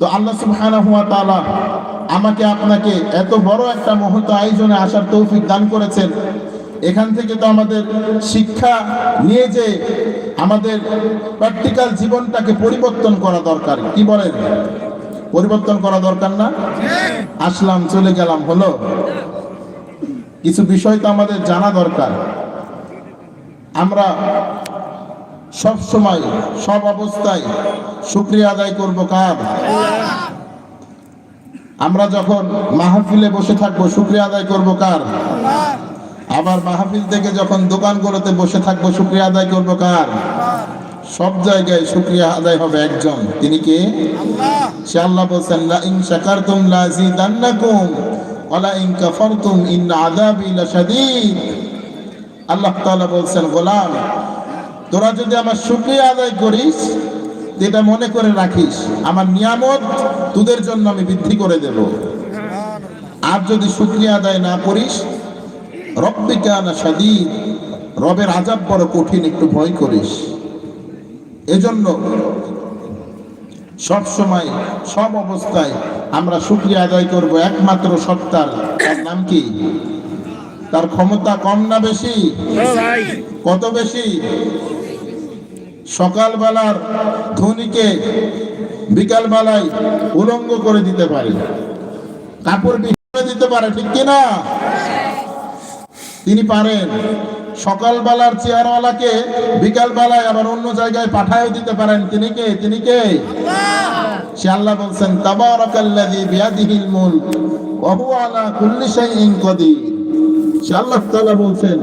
তো আল্লাহ সুবহানাহু ওয়া তাআলা আমাকে আপনাকে এত বড় একটা মুহূর্ত আয়োজনে আসার তৌফিক দান করেছেন। এখান থেকে তো আমাদের শিক্ষা নিয়ে যে আমাদের প্র্যাকটিক্যাল জীবনটাকে পরিবর্তন করা দরকার। কি বলেন? পরিবর্তন করা দরকার না? আসলাম, চলে গেলাম, হলো। কিছু বিষয় তো আমাদের জানা দরকার। আমরা সব সময়, সব অবস্থায় শুক্রিয়া আদায় করব কার? আমরা যখন মাহফিলে বসে থাকব, শুক্রিয়া আদায় করব কার? আবার মাহফিল থেকে যখন দোকানগুলোতে বসে থাকব, শুক্রিয়া আদায় করব কার? সব জায়গায় শুক্রিয়া আদায় হবে একজন। তিনি কে? সে আল্লাহ বলছেন লা ইন শাকারতুম লা জিদান্নাকুম ইন কাফারতুম ইন আযাবি লাশাদীদ। আল্লাহ তাআলা বলছেন, গোলাম তোরা যদি আমার শুক্রিয়া আদায় করিস এটা মনে করে রাখিস আমার নিয়ামত তোদের জন্য আমি বৃদ্ধি করে দেব। আর যদি শুক্রিয়া আদায় না করিস রব্বিকা না সাদিদ রবের আজাব বড় কঠিন একটু ভয় করিস। এজন্য সব সময় সব অবস্থায় আমরা শুক্রিয়া আদায় করব একমাত্র সত্তার। তার নাম কি? তার ক্ষমতা কম না বেশি? কত বেশি? সকালবেলার ধনীকে বিকালবেলায় উলঙ্গ করে দিতে পারে। কাপড় বিছিয়ে দিতে পারে, ঠিক কিনা তিনি পারেন। সকালবেলার চেয়ারওয়ালাকে বিকালবেলায় আবার অন্য জায়গায় পাঠায়ও দিতে পারেন। তিনি কে? তিনি কে? সে আল্লাহ বলছেন, তাবারাকাল্লাযী বিয়াদিহিল মুলক ওয়া হুয়া আলা কুল্লি শাইইন কাদির। সে আল্লাহ তাআলা বলছেন